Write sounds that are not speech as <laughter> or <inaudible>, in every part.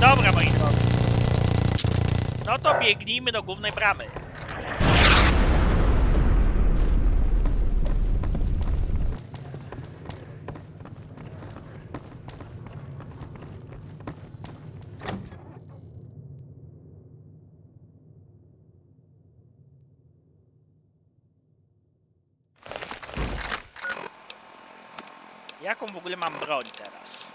Dobra, moi drodzy. No to biegnijmy do głównej bramy. Jaką w ogóle mam broń teraz?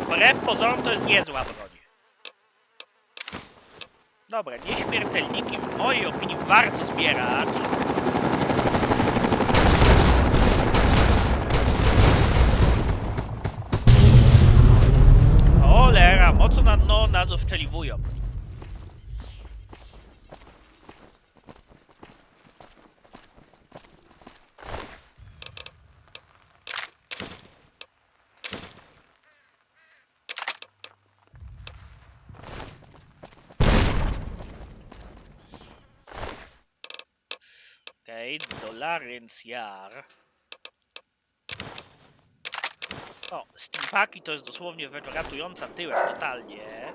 Wbrew pozorom to jest niezła broń. Dobra, nieśmiertelniki w mojej opinii warto zbierać. Cholera, mocno na dno nas oszczeliwują. Okej, okay, dolarens jar. O, steampaki to jest dosłownie ratująca tyłem totalnie.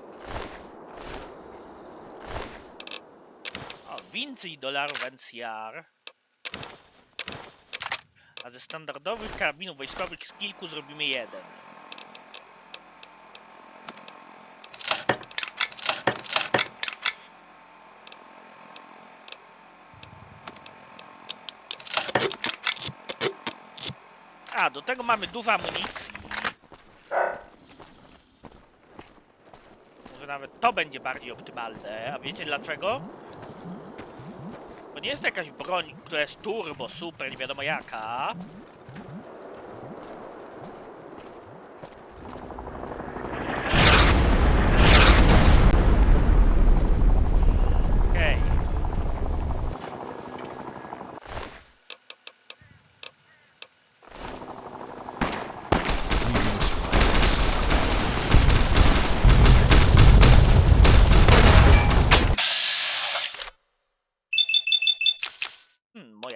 O, więcej dolarów NCR. A ze standardowych karabinów wojskowych z kilku zrobimy jeden. Do tego mamy dużo amunicji. Może nawet to będzie bardziej optymalne. A wiecie dlaczego? Bo nie jest to jakaś broń, która jest turbo, super, nie wiadomo jaka.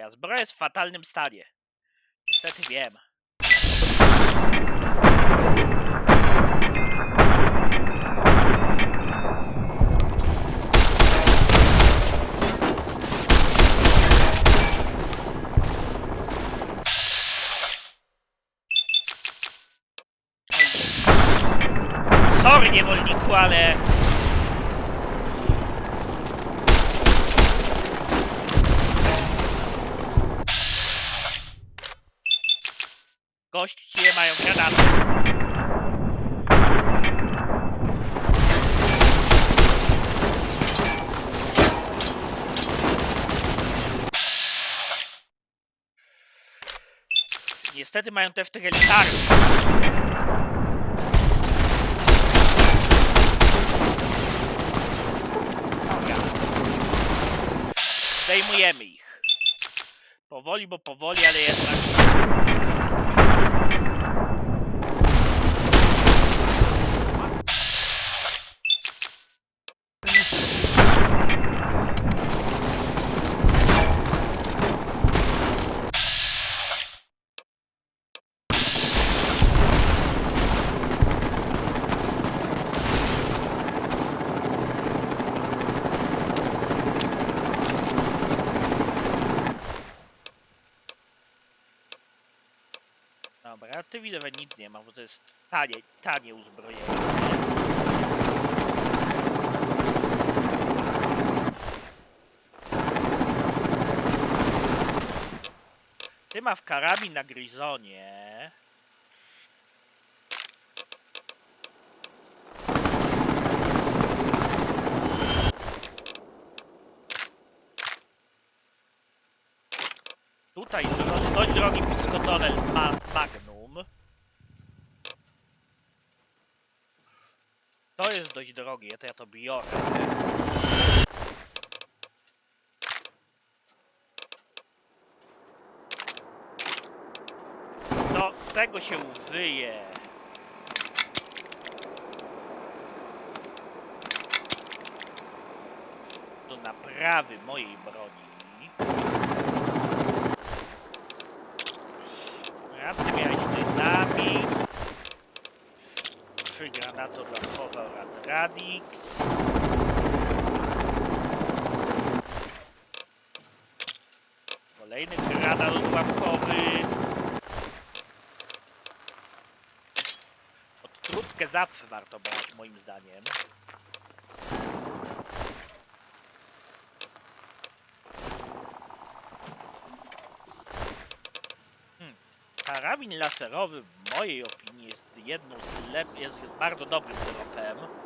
Moja zbroja jest w fatalnym stanie. Niestety wiem. Sorry, niewolniku, ale... Niestety mają te w tych elitarnych. Zdejmujemy ich. Powoli, bo powoli, ale jednak. Dobra, ty widzę, nic nie ma, bo to jest tanie, tanie uzbrojenie. Ty ma w karabin na Grizonie. Tutaj dość drogi piskotonel dość drogie, to ja to biorę. No, tego się użyje. Do naprawy mojej broni. Radix. Kolejny granat odłamkowy. Odtrutkę zawsze warto brać moim zdaniem. Hmm. Karabin laserowy w mojej opinii jest jedną z lep- jest bardzo dobrym tropem.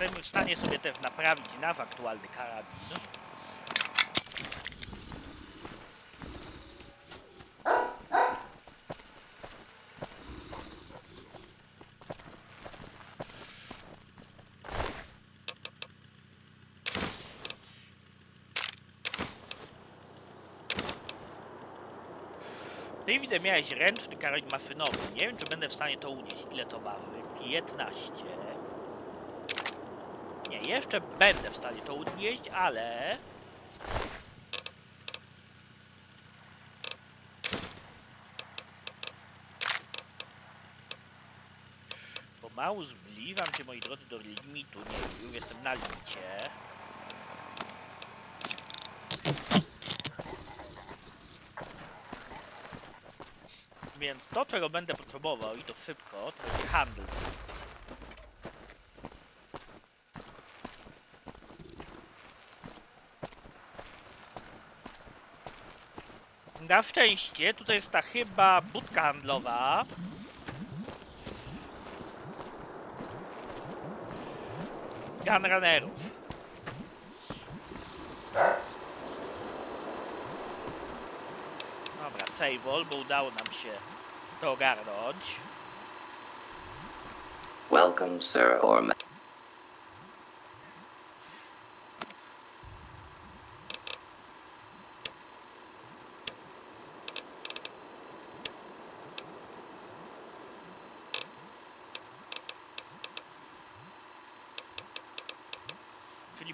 Jesteśmy w stanie sobie też naprawić naw aktualny karabin. Widzę miałeś ręczny karabin maszynowy. Nie wiem czy będę w stanie to unieść. Ile to waży? 15. Jeszcze będę w stanie to unieść, ale... Pomału zbliżam się, moi drodzy, do limitu. Nie, już jestem na limicie. Więc to, czego będę potrzebował, i to szybko, to będzie handel. Na szczęście, tutaj jest ta chyba budka handlowa. Gunrunnerów. Dobra, save all, bo udało nam się to ogarnąć. Welcome, sir, or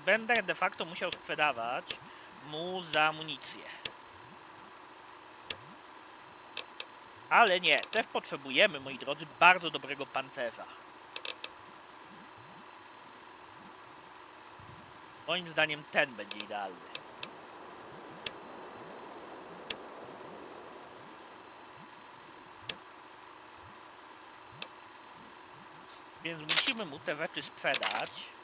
będę de facto musiał sprzedawać mu za amunicję. Ale nie, też potrzebujemy, moi drodzy, bardzo dobrego pancerza. Moim zdaniem ten będzie idealny. Więc musimy mu te rzeczy sprzedać.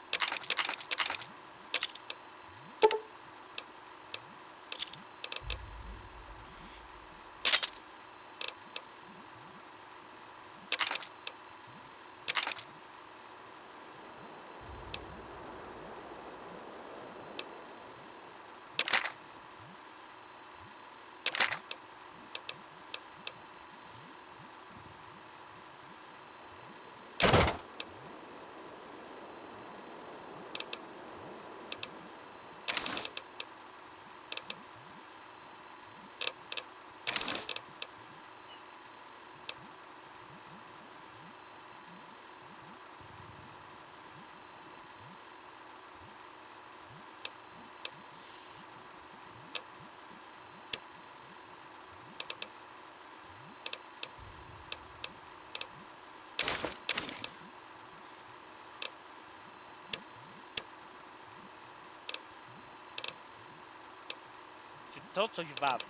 To coś waży?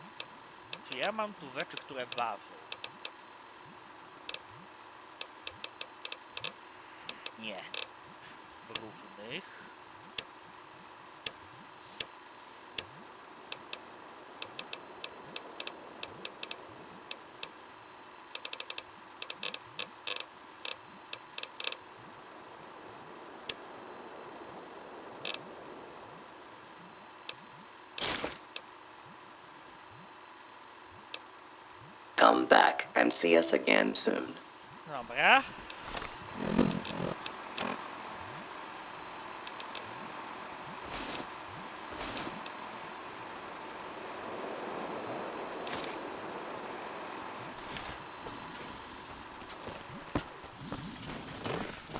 Czy ja mam tu rzeczy, które ważą? Nie. Równych. come back and see us again soon.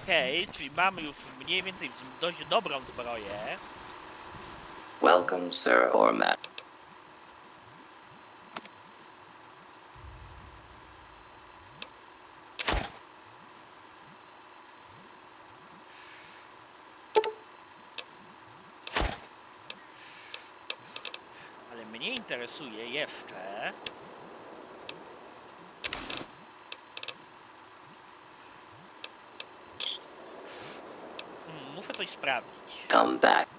Okej, okay, czyli mamy już mniej więcej dość dobrą zbroję. Welcome, Sir Ormat. Interesuje jeszcze... Hmm, muszę coś sprawdzić. Come back.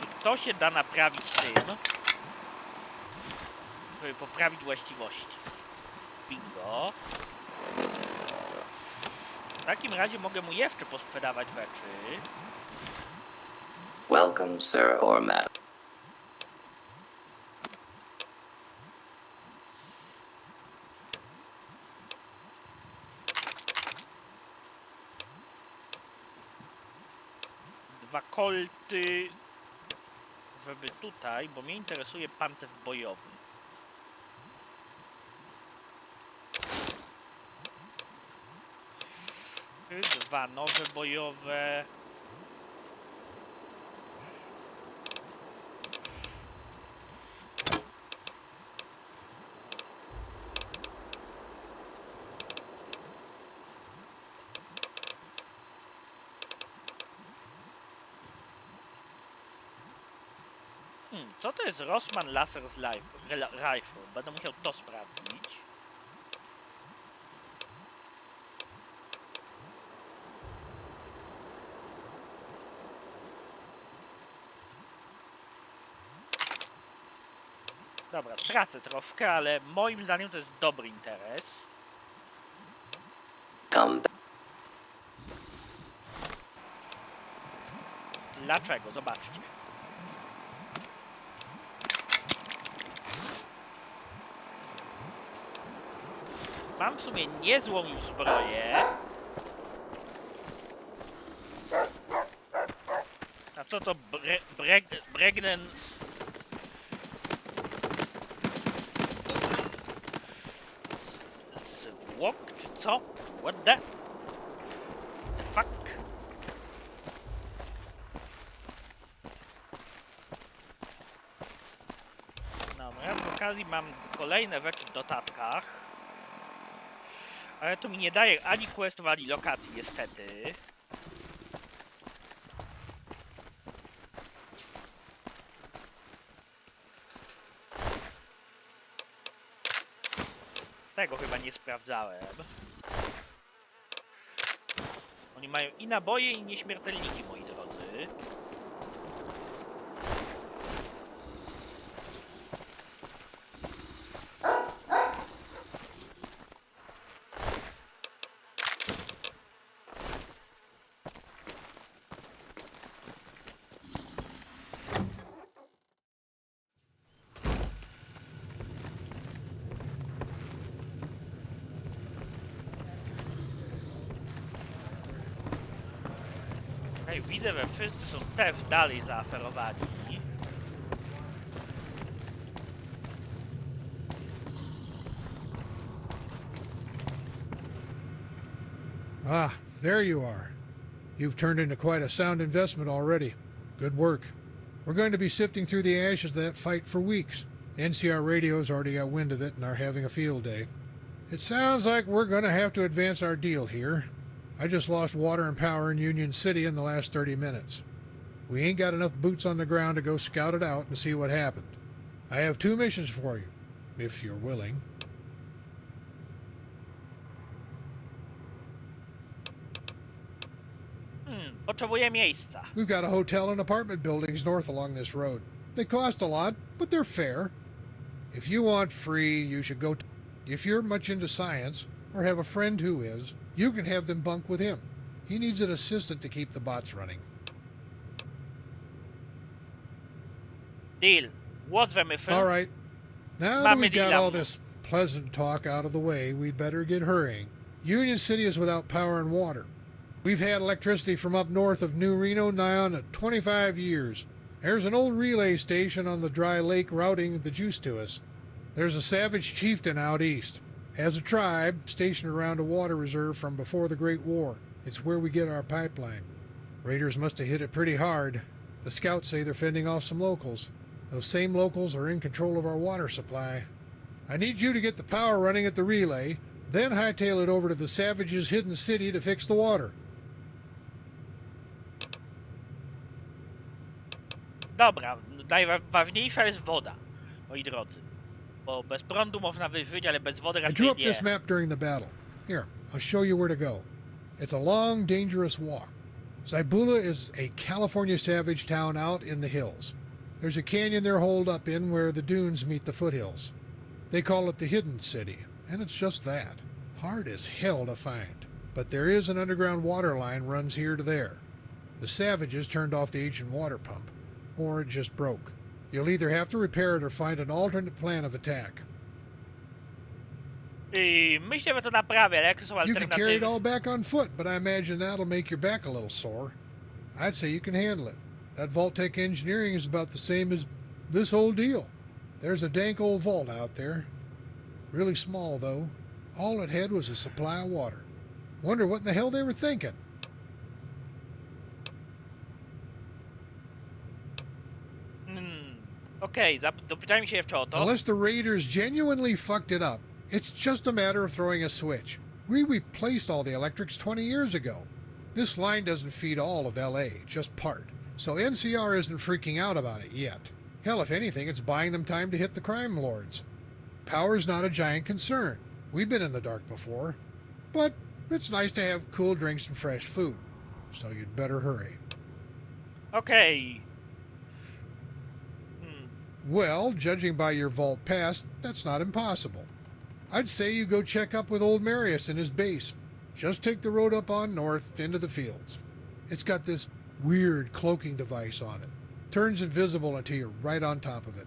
Czy to się da naprawić tym, żeby poprawić właściwości? Bingo. W takim razie mogę mu jeszcze posprzedawać rzeczy. Welcome, sir or ma. Dwa kolty, żeby tutaj, bo mnie interesuje pancerz bojowy. Dwa nowe bojowe. Co to jest Rossmann Laser z Rifle? Będę musiał to sprawdzić. Dobra, tracę troszkę, ale moim zdaniem to jest dobry interes. Dlaczego? Zobaczcie. Mam w sumie niezłą już zbroję. A co to bre, breg, Bregnen... Zwłok, czy co? What the... The fuck? Dobra, przy okazji mam kolejne rzeczy w dodatkach. Ale to mi nie daje ani questów, ani lokacji, niestety. Tego chyba nie sprawdzałem. Oni mają i naboje, i nieśmiertelniki, moi drodzy. Hej, widzę, że wszyscy są też dalej zaaferowani. Ah, there you are. You've turned into quite a sound investment already. Good work. We're going to be sifting through the ashes of that fight for weeks. NCR Radio's already got wind of it and are having a field day. It sounds like we're going to have to advance our deal here. I just lost water and power in Union City in the last 30 minutes. We ain't got enough boots on the ground to go scout it out and see what happened. I have two missions for you, if you're willing. Hmm, potrzebuję miejsca. We've got a hotel and apartment buildings north along this road. They cost a lot, but they're fair. If you want free, you should go. If you're much into science or have a friend who is, you can have them bunk with him. He needs an assistant to keep the bots running. Deal. What's the mission? All right. Now that we've got all this pleasant talk out of the way, we'd better get hurrying. Union City is without power and water. We've had electricity from up north of New Reno nigh on to 25 years. There's an old relay station on the dry lake routing the juice to us. There's a savage chieftain out east. As a tribe, stationed around a water reserve from before the Great War, it's where we get our pipeline. Raiders must have hit it pretty hard. The scouts say they're fending off some locals. Those same locals are in control of our water supply. I need you to get the power running at the relay, then hightail it over to the Savages' hidden city to fix the water. Dobra, najważniejsza jest woda, moi drodzy. Bo bez prądu można wyżyć, ale bez wody I raczej drew up nie. this map during the battle. Here, I'll show you where to go. It's a long, dangerous walk. Zaibula is a California savage town out in the hills. There's a canyon they're holed up in where the dunes meet the foothills. They call it the Hidden City, and it's just that. Hard as hell to find. But there is an underground water line runs here to there. The savages turned off the ancient water pump, or it just broke. You'll either have to repair it or find an alternate plan of attack. Yy, myślę, to naprawię, ale jakie są You can carry it alternatywy? all back on foot, but I imagine that'll make your back a little sore. I'd say you can handle it. That Vault-Tec engineering is about the same as this whole deal. There's a dank old vault out there. Really small, though. All it had was a supply of water. Wonder what in the hell they were thinking. Hmm, Okej, zap- dopytałem się jeszcze o to. Unless the Raiders genuinely fucked it up, it's just a matter of throwing a switch. We replaced all the electrics 20 years ago. This line doesn't feed all of LA, just part. So NCR isn't freaking out about it yet. Hell, if anything, it's buying them time to hit the crime lords. Power's not a giant concern. We've been in the dark before. But it's nice to have cool drinks and fresh food. So you'd better hurry. Okej. Well, judging by your vault pass, that's not impossible. I'd say you go check up with old Marius in his base. Just take the road up on north into the fields. It's got this weird cloaking device on it. Turns invisible until you're right on top of it.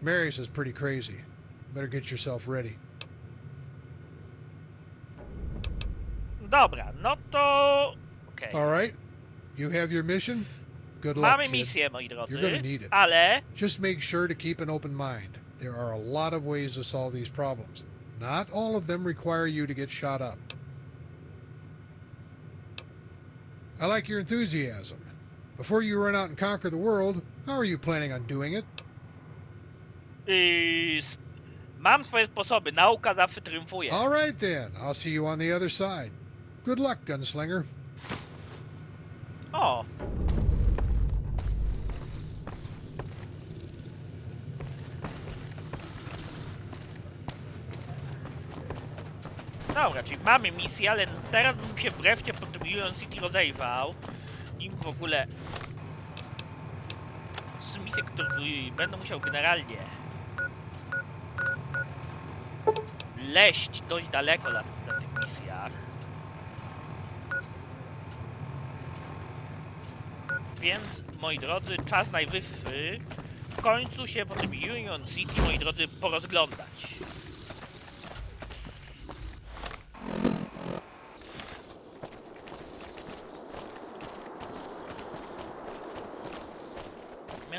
Marius is pretty crazy. Better get yourself ready. Dobra, no to... Okej. All right? You have your mission? Good luck. Mamy kid. misję, moi You're gonna eh? need it. ale Just make sure to keep an open mind. There are a lot of ways to solve these problems. Not all of them require you to get shot up. I like your enthusiasm. Before you run out and conquer the world, how are you planning on doing it? yy, s- mam swoje sposoby. Nauka zawsze triumfuje. All right then, I'll see you on the other side. Good luck, gunslinger. O! Czyli mamy misję, ale teraz bym się wreszcie po tym Union City rozejrzał. Nim w ogóle... Z misje, które będę musiał generalnie... Leść dość daleko na, na tych misjach. Więc, moi drodzy, czas najwyższy w końcu się po tym Union City, moi drodzy, porozglądać.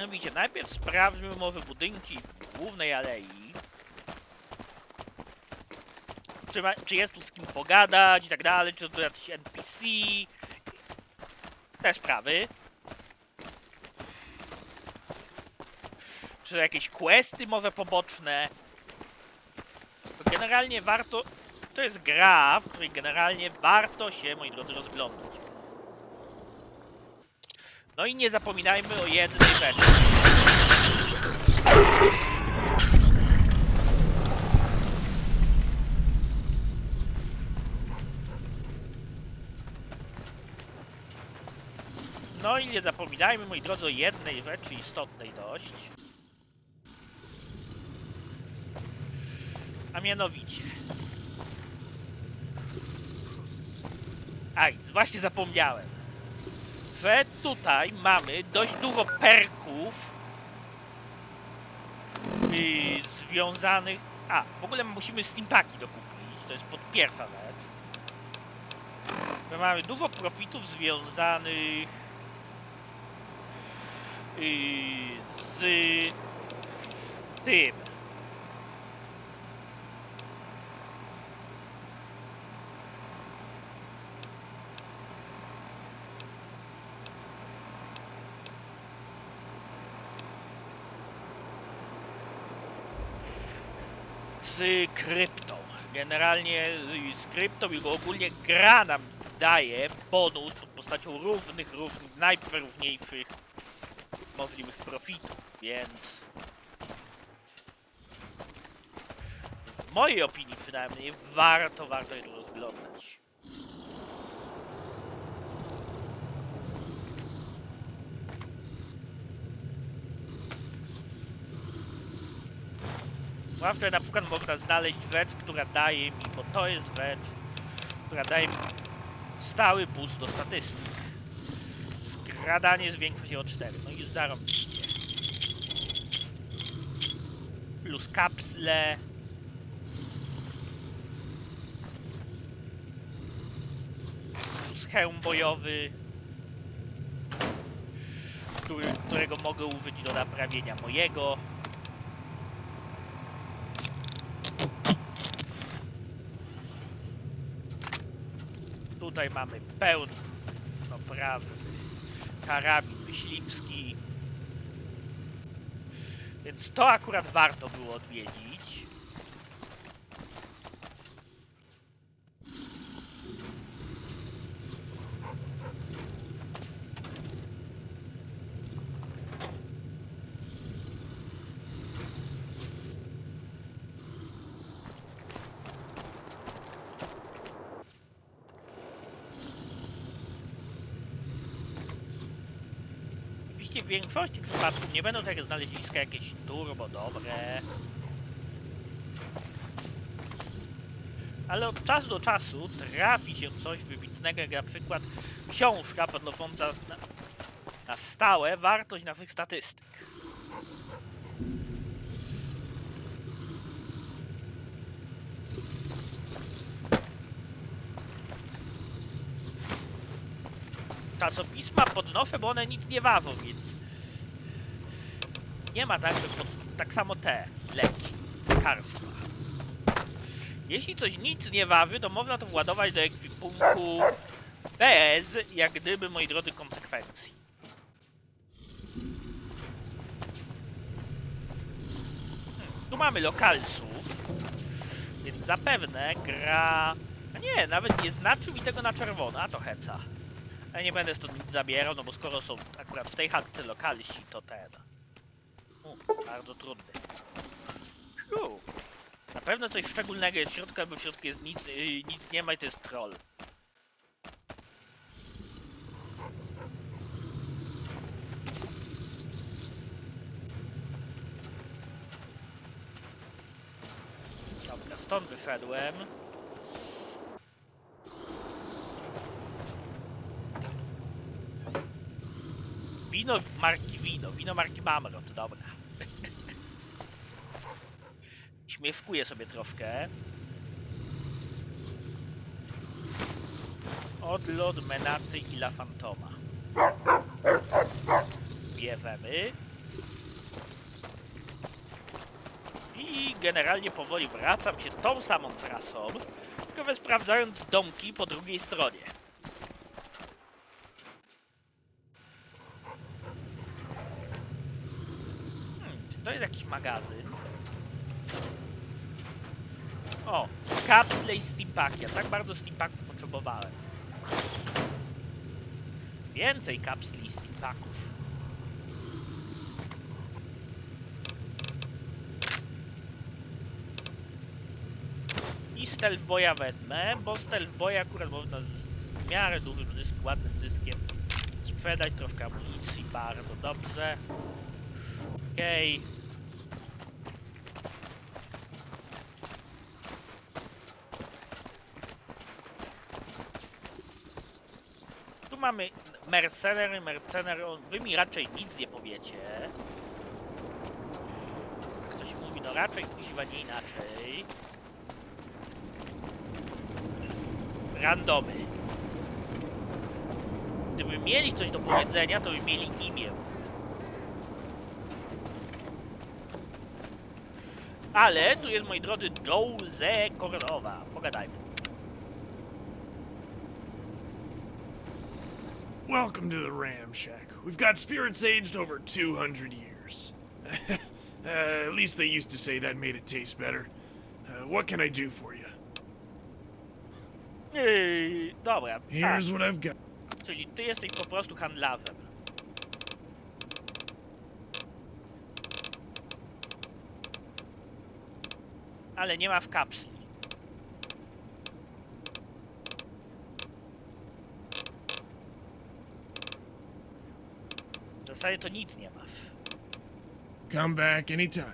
Mianowicie, najpierw sprawdźmy może budynki głównej alei. Czy, ma, czy jest tu z kim pogadać i tak dalej, czy to jakiś NPC. Te sprawy. Czy jakieś questy może poboczne. To generalnie warto... To jest gra, w której generalnie warto się, moi drodzy, rozglądać. No i nie zapominajmy o jednej rzeczy. No i nie zapominajmy, moi drodzy, o jednej rzeczy istotnej dość. A mianowicie. Aj, właśnie zapomniałem. Że tutaj mamy dość dużo perków związanych... A, w ogóle musimy steampaki dokupić, to jest pod pierwsza rzecz. My mamy dużo profitów związanych yy, z tym. Z kryptą. Generalnie z kryptą i ogólnie gra nam daje bonus pod postacią równych, równych, najrówniejszych możliwych profitów, więc w mojej opinii przynajmniej warto, warto je rozglądać. Zwłaszcza na przykład można znaleźć rzecz, która daje mi, bo to jest rzecz, która daje mi stały boost do statystyk. Skradanie zwiększa się o 4, no i zarąbiście. Plus kapsle. Plus hełm bojowy. Który, którego mogę użyć do naprawienia mojego. Tutaj mamy pełny, no prawy, karabin myśliwski. Więc to akurat warto było odwiedzić. Oczywiście w większości przypadków nie będą takie znaleziska jakieś turbo dobre. Ale od czasu do czasu trafi się coś wybitnego, jak na przykład książka podnosząca na, na stałe wartość naszych statystyk. Czasopisma podnoszę, bo one nic nie ważą, więc nie ma tak, pod, tak samo te leki, lekarstwa. Jeśli coś nic nie waży, to można to władować do ekwipunku bez, jak gdyby, moi drodzy, konsekwencji. Hmm, tu mamy lokalsów, więc zapewne gra... A nie, nawet nie znaczy mi tego na czerwono, a to heca. Ja nie będę stąd nic zabierał, no bo skoro są akurat w tej chatce lokalsi, to ten... U, bardzo trudny. Fiu. Na pewno coś szczególnego jest w środku, albo w środku jest nic, yy, nic nie ma i to jest troll. Dobra, stąd wyszedłem. Wino marki wino, wino marki Mamrot, dobra. Śmiewkuję sobie troszkę. Odlot Menaty i La Fantoma. Bierzemy. I generalnie powoli wracam się tą samą trasą, tylko sprawdzając domki po drugiej stronie. Hmm, czy to jest jakiś magazyn? O, kapsle i steampaki. Ja tak bardzo steampaków potrzebowałem. Więcej kapsli i steampaków. I stealth boya wezmę, bo stealth boya akurat można z miarę dużym zyskiem, ładnym zyskiem sprzedać troszkę amunicji, bardzo dobrze. Okej. Tu mamy mercenery, mercenery, on- wy mi raczej nic nie powiecie. Ktoś mówi, no raczej kuźwa nie inaczej. Randomy. Gdyby mieli coś do powiedzenia, to by mieli imię. Ale tu jest, moi drodzy, Jose Cordova. Pogadajmy. Welcome to the Ram Shack. We've got spirits aged over 200 years. <laughs> uh, at least they used to say that made it taste better. Uh, what can I do for you? Yy, dobra. Here's what I've got. czyli ty jesteś po prostu handlarzem. Ale nie ma w kapsli. W zasadzie to nic nie masz. Come back anytime.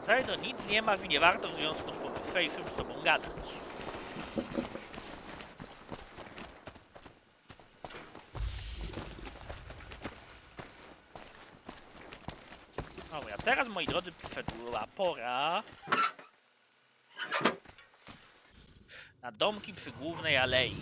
W zasadzie to nic nie ma i nie warto w związku z powyższym z tobą gadać. Dobra, teraz moi drodzy przyszedła pora na domki przy głównej alei.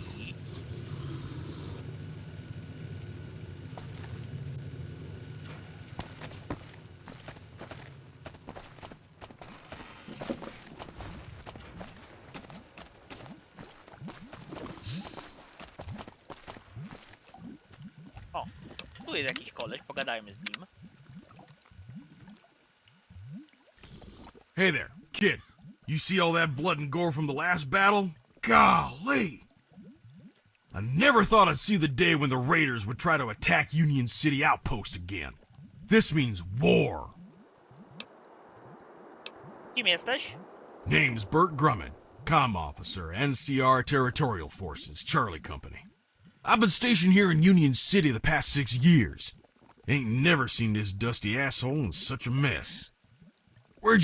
O, tu jest jakiś koleś, pogadajmy z nim. Hey there, kid. You see all that blood and gore from the last battle? Golly! I never thought I'd see the day when the Raiders would try to attack Union City Outpost again. This means war. Kim jesteś? Name's Bert Grumman, comm officer, NCR Territorial Forces, Charlie Company. I've been stationed here in Union City the past six years. Ain't never seen this dusty asshole in such a mess. Where'd you